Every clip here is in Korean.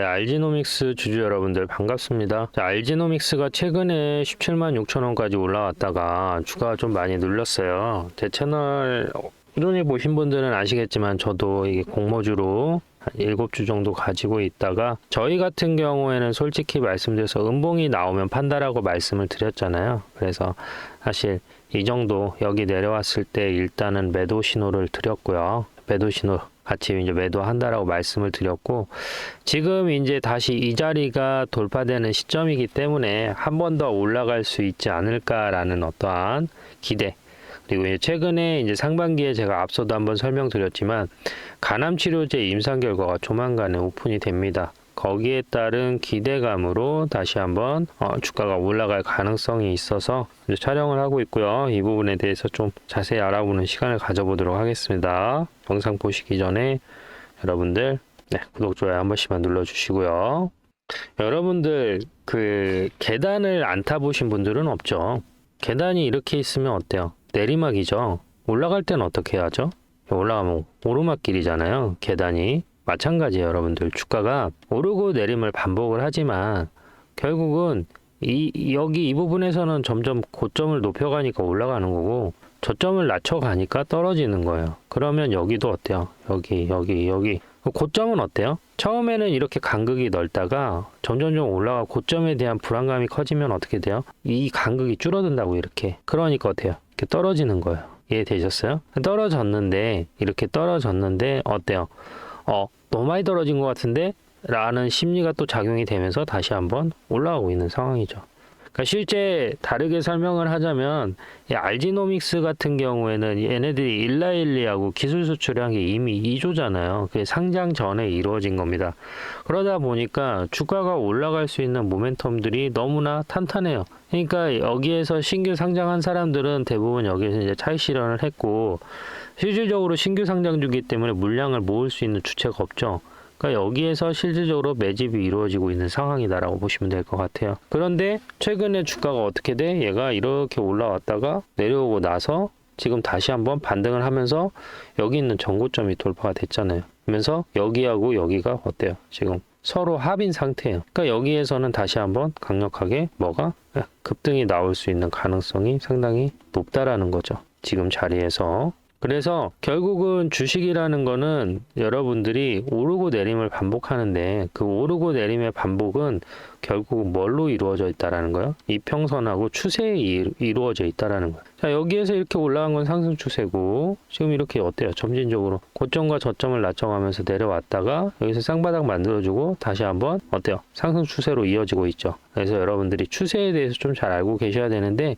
네, 알지노믹스 주주 여러분들 반갑습니다. 자, 알지노믹스가 최근에 17만 6천 원까지 올라왔다가 주가가 좀 많이 눌렸어요. 제 채널 꾸준히 보신 분들은 아시겠지만 저도 이게 공모주로 한 7주 정도 가지고 있다가 저희 같은 경우에는 솔직히 말씀드려서 음봉이 나오면 판다라고 말씀을 드렸잖아요. 그래서 사실 이 정도 여기 내려왔을 때 일단은 매도 신호를 드렸고요. 매도 신호 같이 이제 매도한다라고 말씀을 드렸고 지금 이제 다시 이 자리가 돌파되는 시점이기 때문에 한 번 더 올라갈 수 있지 않을까라는 어떠한 기대 그리고 이제 최근에 이제 상반기에 제가 앞서도 한번 설명드렸지만 간암 치료제 임상 결과가 조만간에 오픈이 됩니다. 거기에 따른 기대감으로 다시 한번 어, 주가가 올라갈 가능성이 있어서 촬영을 하고 있고요. 이 부분에 대해서 좀 자세히 알아보는 시간을 가져보도록 하겠습니다. 영상 보시기 전에 여러분들 네, 구독 좋아요 한 번씩만 눌러주시고요. 여러분들 그 계단을 안 타보신 분들은 없죠. 계단이 이렇게 있으면 어때요? 내리막이죠. 올라갈 때는 어떻게 하죠? 올라가면 오르막길이잖아요. 계단이 마찬가지예요, 여러분들. 주가가 오르고 내림을 반복을 하지만 결국은 이 여기 이 부분에서는 점점 고점을 높여가니까 올라가는 거고 저점을 낮춰가니까 떨어지는 거예요. 그러면 여기도 어때요? 여기 여기 여기 고점은 어때요? 처음에는 이렇게 간극이 넓다가 점점점 올라가 고점에 대한 불안감이 커지면 어떻게 돼요? 이 간극이 줄어든다고 이렇게. 그러니까 어때요? 이렇게 떨어지는 거예요. 이해되셨어요? 떨어졌는데 이렇게 떨어졌는데 어때요? 어 너무 많이 떨어진 것 같은데 라는 심리가 또 작용이 되면서 다시 한번 올라가고 있는 상황이죠. 그러니까 실제 다르게 설명을 하자면 이 알지노믹스 같은 경우에는 얘네들이 일라일리하고 기술 수출한 게 이미 2조잖아요. 그게 상장 전에 이루어진 겁니다. 그러다 보니까 주가가 올라갈 수 있는 모멘텀들이 너무나 탄탄해요. 그러니까 여기에서 신규 상장한 사람들은 대부분 여기에서 이제 차익 실현을 했고 실질적으로 신규 상장주기 때문에 물량을 모을 수 있는 주체가 없죠. 그러니까 여기에서 실질적으로 매집이 이루어지고 있는 상황이다라고 보시면 될 것 같아요. 그런데 최근에 주가가 어떻게 돼? 얘가 이렇게 올라왔다가 내려오고 나서 지금 다시 한번 반등을 하면서 여기 있는 전고점이 돌파가 됐잖아요. 그러면서 여기하고 여기가 어때요? 지금 서로 합인 상태예요. 그러니까 여기에서는 다시 한번 강력하게 뭐가 급등이 나올 수 있는 가능성이 상당히 높다라는 거죠. 지금 자리에서 그래서 결국은 주식이라는 거는 여러분들이 오르고 내림을 반복하는데 그 오르고 내림의 반복은 결국 뭘로 이루어져 있다라는 거예요? 이평선하고 추세에 이- 이루어져 있다라는 거예요. 자, 여기에서 이렇게 올라간 건 상승 추세고 지금 이렇게 어때요? 점진적으로 고점과 저점을 낮춰가면서 내려왔다가 여기서 쌍바닥 만들어주고 다시 한번 어때요? 상승 추세로 이어지고 있죠. 그래서 여러분들이 추세에 대해서 좀 잘 알고 계셔야 되는데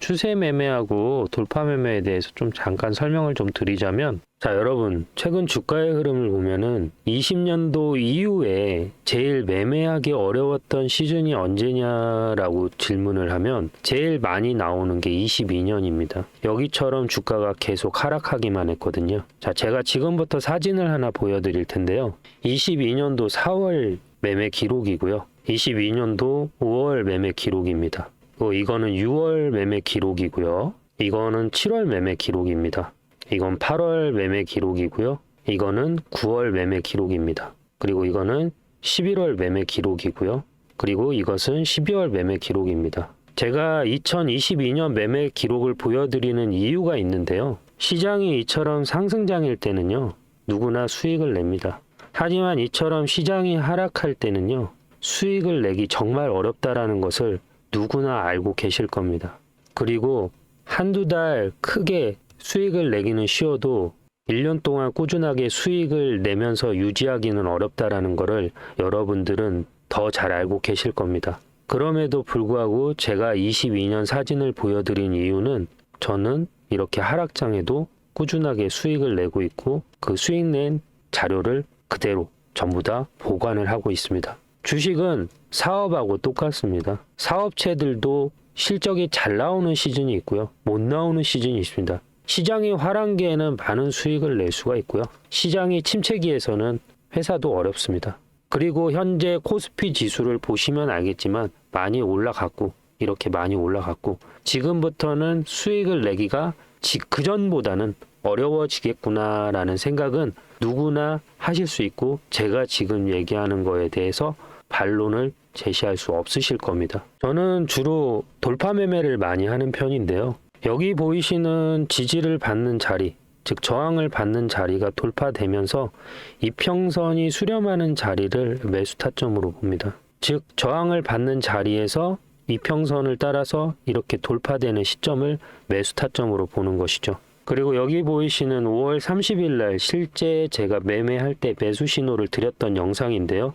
추세 매매하고 돌파 매매에 대해서 좀 잠깐 설명을 좀 드리자면 자 여러분 최근 주가의 흐름을 보면은 20년도 이후에 제일 매매하기 어려웠던 시즌이 언제냐라고 질문을 하면 제일 많이 나오는 게 22년입니다. 여기처럼 주가가 계속 하락하기만 했거든요. 자 제가 지금부터 사진을 하나 보여드릴 텐데요. 22년도 4월 매매 기록이고요. 22년도 5월 매매 기록입니다. 어, 이거는 6월 매매 기록이고요. 이거는 7월 매매 기록입니다. 이건 8월 매매 기록이고요. 이거는 9월 매매 기록입니다. 그리고 이거는 11월 매매 기록이고요. 그리고 이것은 12월 매매 기록입니다. 제가 2022년 매매 기록을 보여드리는 이유가 있는데요. 시장이 이처럼 상승장일 때는요, 누구나 수익을 냅니다. 하지만 이처럼 시장이 하락할 때는요, 수익을 내기 정말 어렵다라는 것을 누구나 알고 계실 겁니다. 그리고 한두 달 크게 수익을 내기는 쉬워도 1년 동안 꾸준하게 수익을 내면서 유지하기는 어렵다라는 것을 여러분들은 더 잘 알고 계실 겁니다. 그럼에도 불구하고 제가 22년 사진을 보여드린 이유는 저는 이렇게 하락장에도 꾸준하게 수익을 내고 있고 그 수익 낸 자료를 그대로 전부 다 보관을 하고 있습니다. 주식은 사업하고 똑같습니다. 사업체들도 실적이 잘 나오는 시즌이 있고요. 못 나오는 시즌이 있습니다. 시장이 화랑기에는 많은 수익을 낼 수가 있고요. 시장이 침체기에서는 회사도 어렵습니다. 그리고 현재 코스피 지수를 보시면 알겠지만 많이 올라갔고 이렇게 많이 올라갔고 지금부터는 수익을 내기가 지- 그전보다는 어려워지겠구나라는 생각은 누구나 하실 수 있고 제가 지금 얘기하는 거에 대해서 반론을 제시할 수 없으실 겁니다. 저는 주로 돌파 매매를 많이 하는 편인데요. 여기 보이시는 지지를 받는 자리, 즉 저항을 받는 자리가 돌파되면서 이평선이 수렴하는 자리를 매수 타점으로 봅니다. 즉 저항을 받는 자리에서 이평선을 따라서 이렇게 돌파되는 시점을 매수 타점으로 보는 것이죠. 그리고 여기 보이시는 5월 30일 날 실제 제가 매매할 때 매수 신호를 드렸던 영상인데요.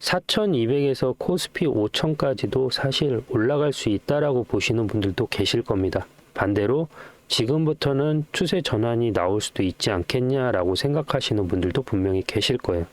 4,200에서 코스피 5,000까지도 사실 올라갈 수 있다라고 보시는 분들도 계실 겁니다. 반대로 지금부터는 추세 전환이 나올 수도 있지 않겠냐라고 생각하시는 분들도 분명히 계실 거예요.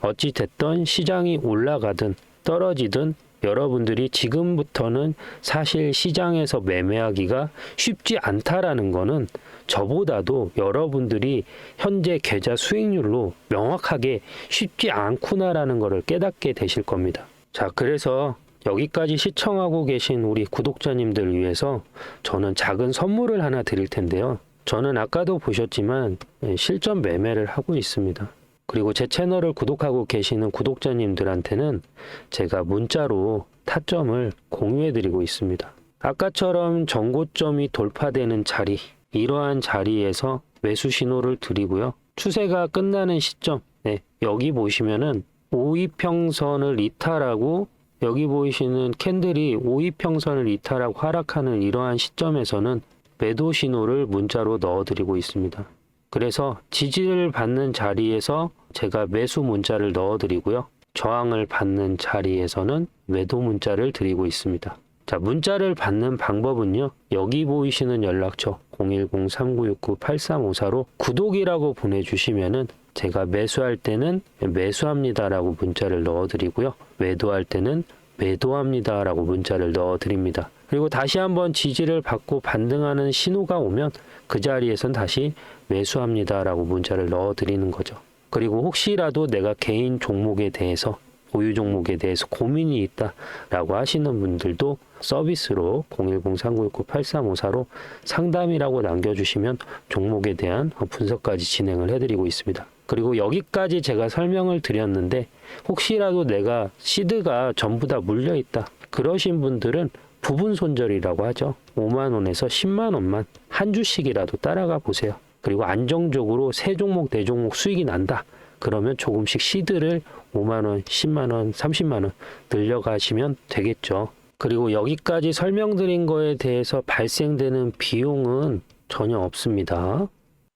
어찌 됐던 시장이 올라가든 떨어지든 여러분들이 지금부터는 사실 시장에서 매매하기가 쉽지 않다라는 거는 저보다도 여러분들이 현재 계좌 수익률로 명확하게 쉽지 않구나라는 것을 깨닫게 되실 겁니다. 자, 그래서 여기까지 시청하고 계신 우리 구독자님들 위해서 저는 작은 선물을 하나 드릴 텐데요. 저는 아까도 보셨지만 예, 실전 매매를 하고 있습니다. 그리고 제 채널을 구독하고 계시는 구독자님들한테는 제가 문자로 타점을 공유해 드리고 있습니다. 아까처럼 정고점이 돌파되는 자리, 이러한 자리에서 매수 신호를 드리고요. 추세가 끝나는 시점, 네, 여기 보시면은 5이평선을 이탈하고 여기 보이시는 캔들이 5이평선을 이탈하고 하락하는 이러한 시점에서는 매도 신호를 문자로 넣어드리고 있습니다. 그래서 지지를 받는 자리에서 제가 매수 문자를 넣어드리고요. 저항을 받는 자리에서는 매도 문자를 드리고 있습니다. 자, 문자를 받는 방법은요. 여기 보이시는 연락처 010-3969-8354로 구독이라고 보내주시면은 제가 매수할 때는 매수합니다라고 문자를 넣어드리고요. 매도할 때는 매도합니다라고 문자를 넣어드립니다. 그리고 다시 한번 지지를 받고 반등하는 신호가 오면 그 자리에선 다시 매수합니다라고 문자를 넣어드리는 거죠. 그리고 혹시라도 내가 개인 종목에 대해서 보유 종목에 대해서 고민이 있다라고 하시는 분들도 서비스로 010-3969-8354로 상담이라고 남겨주시면 종목에 대한 분석까지 진행을 해드리고 있습니다. 그리고 여기까지 제가 설명을 드렸는데 혹시라도 내가 시드가 전부 다 물려 있다 그러신 분들은 부분 손절이라고 하죠. 5만 원에서 10만 원만 한 주씩이라도 따라가 보세요. 그리고 안정적으로 세 종목 네 종목 수익이 난다. 그러면 조금씩 시드를 5만 원, 10만 원, 30만 원 늘려가시면 되겠죠. 그리고 여기까지 설명드린 거에 대해서 발생되는 비용은 전혀 없습니다.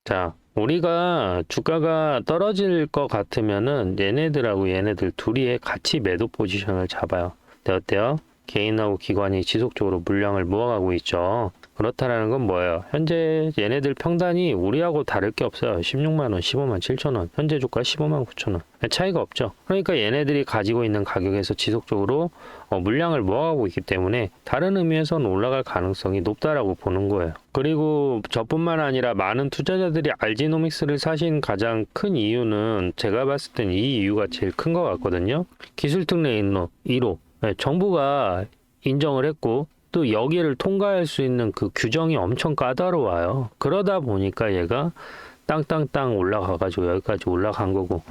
자, 우리가 주가가 떨어질 것 같으면은 얘네들하고 얘네들 둘이 같이 매도 포지션을 잡아요. 네, 어때요? 개인하고 기관이 지속적으로 물량을 모아가고 있죠. 그렇다라는 건 뭐예요? 현재 얘네들 평단이 우리하고 다를 게 없어요. 16만 원, 15만 7천 원. 현재 주가 15만 9천 원. 차이가 없죠. 그러니까 얘네들이 가지고 있는 가격에서 지속적으로 어, 물량을 모아가고 있기 때문에 다른 의미에서는 올라갈 가능성이 높다라고 보는 거예요. 그리고 저뿐만 아니라 많은 투자자들이 알지노믹스를 사신 가장 큰 이유는 제가 봤을 땐 이 이유가 제일 큰 것 같거든요. 기술특 레인로 1호. 네, 정부가 인정을 했고 또 여기를 통과할 수 있는 그 규정이 엄청 까다로워요. 그러다 보니까 얘가 땅땅땅 올라가가지고 여기까지 올라간 거고.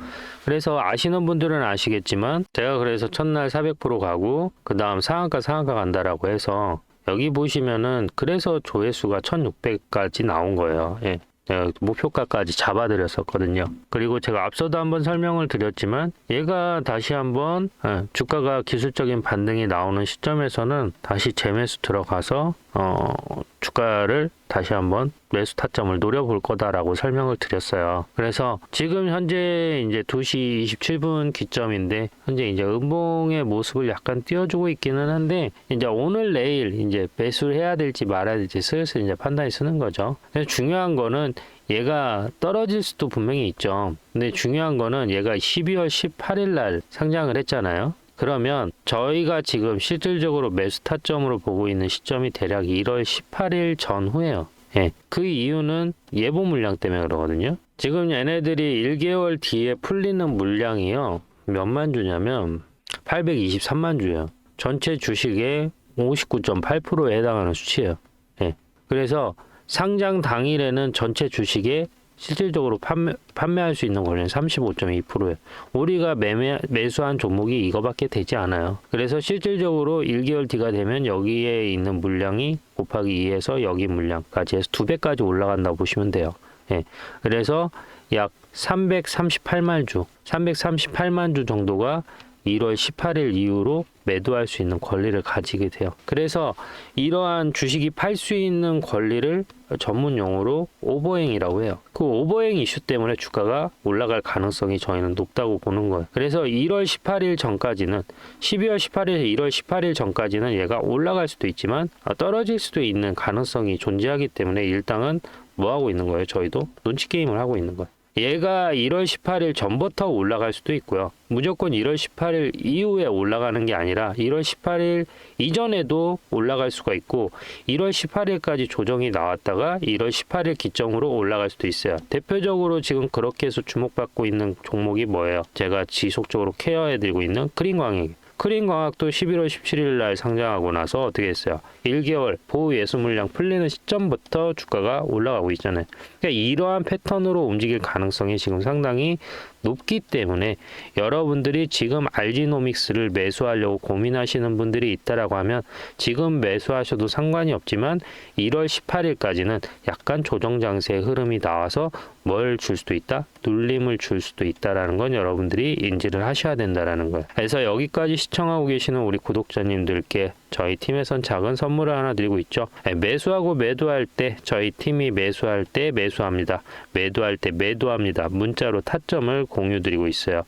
그래서 아시는 분들은 아시겠지만 제가 그래서 첫날 400% 가고 그 다음 상한가 상한가 간다라고 해서 여기 보시면은 그래서 조회수가 1600까지 나온 거예요. 예. 예, 목표가까지 잡아드렸었거든요. 그리고 제가 앞서도 한번 설명을 드렸지만 얘가 다시 한번 예, 주가가 기술적인 반등이 나오는 시점에서는 다시 재매수 들어가서 어, 주가를 다시 한번 매수 타점을 노려볼 거다라고 설명을 드렸어요. 그래서 지금 현재 이제 2시 27분 기점인데 현재 이제 음봉의 모습을 약간 띄워주고 있기는 한데 이제 오늘 내일 이제 매수를 해야 될지 말아야 될지 슬슬 이제 판단이 쓰는 거죠. 중요한 거는 얘가 떨어질 수도 분명히 있죠. 근데 중요한 거는 얘가 12월 18일 날 상장을 했잖아요. 그러면 저희가 지금 실질적으로 매수 타점으로 보고 있는 시점이 대략 1월 18일 전후예요. 예. 그 이유는 예보 물량 때문에 그러거든요. 지금 얘네들이 1개월 뒤에 풀리는 물량이요. 몇만 주냐면 823만 주예요. 전체 주식의 59.8%에 해당하는 수치예요. 예. 그래서 상장 당일에는 전체 주식의 실질적으로 판매, 판매할 수 있는 권리는 35.2%예요. 우리가 매매, 매수한 종목이 이거밖에 되지 않아요. 그래서 실질적으로 1개월 뒤가 되면 여기에 있는 물량이 곱하기 2에서 여기 물량까지 해서 두 배까지 올라간다고 보시면 돼요. 예. 그래서 약 338만 주, 338만 주 정도가 1월 18일 이후로 매도할 수 있는 권리를 가지게 돼요. 그래서 이러한 주식이 팔 수 있는 권리를 전문 용어로 오버행이라고 해요. 그 오버행 이슈 때문에 주가가 올라갈 가능성이 저희는 높다고 보는 거예요. 그래서 1월 18일 전까지는 12월 18일에서 1월 18일 전까지는 얘가 올라갈 수도 있지만 아, 떨어질 수도 있는 가능성이 존재하기 때문에 일당은 뭐 하고 있는 거예요? 저희도 눈치 게임을 하고 있는 거예요. 얘가 1월 18일 전부터 올라갈 수도 있고요. 무조건 1월 18일 이후에 올라가는 게 아니라 1월 18일 이전에도 올라갈 수가 있고 1월 18일까지 조정이 나왔다가 1월 18일 기점으로 올라갈 수도 있어요. 대표적으로 지금 그렇게 해서 주목받고 있는 종목이 뭐예요? 제가 지속적으로 케어해드리고 있는 크림광액. 크림광학도 11월 17일 날 상장하고 나서 어떻게 했어요? 1개월 보호 예수 물량 풀리는 시점부터 주가가 올라가고 있잖아요. 그러니까 이러한 패턴으로 움직일 가능성이 지금 상당히 높기 때문에 여러분들이 지금 알지노믹스를 매수하려고 고민하시는 분들이 있다라고 하면 지금 매수하셔도 상관이 없지만 1월 18일까지는 약간 조정 장세의 흐름이 나와서 뭘 줄 수도 있다? 눌림을 줄 수도 있다라는 건 여러분들이 인지를 하셔야 된다라는 거예요. 그래서 여기까지 시청하고 계시는 우리 구독자님들께 저희 팀에선 작은 선물을 하나 드리고 있죠. 네, 매수하고 매도할 때 저희 팀이 매수할 때 매수합니다. 매도할 때 매도합니다. 문자로 타점을 공유 드리고 있어요.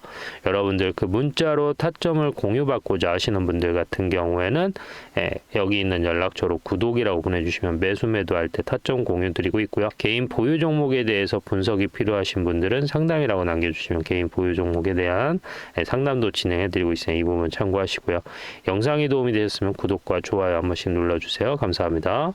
여러분들 그 문자로 타점을 공유받고자 하시는 분들 같은 경우에는 예, 여기 있는 연락처로 구독이라고 보내주시면 매수 매도할 때 타점 공유 드리고 있고요. 개인 보유 종목에 대해서 분석이 필요하신 분들은 상담이라고 남겨주시면 개인 보유 종목에 대한 예, 상담도 진행해 드리고 있으니 이 부분 참고하시고요. 영상이 도움이 되셨으면 구독과 좋아요 한 번씩 눌러주세요. 감사합니다.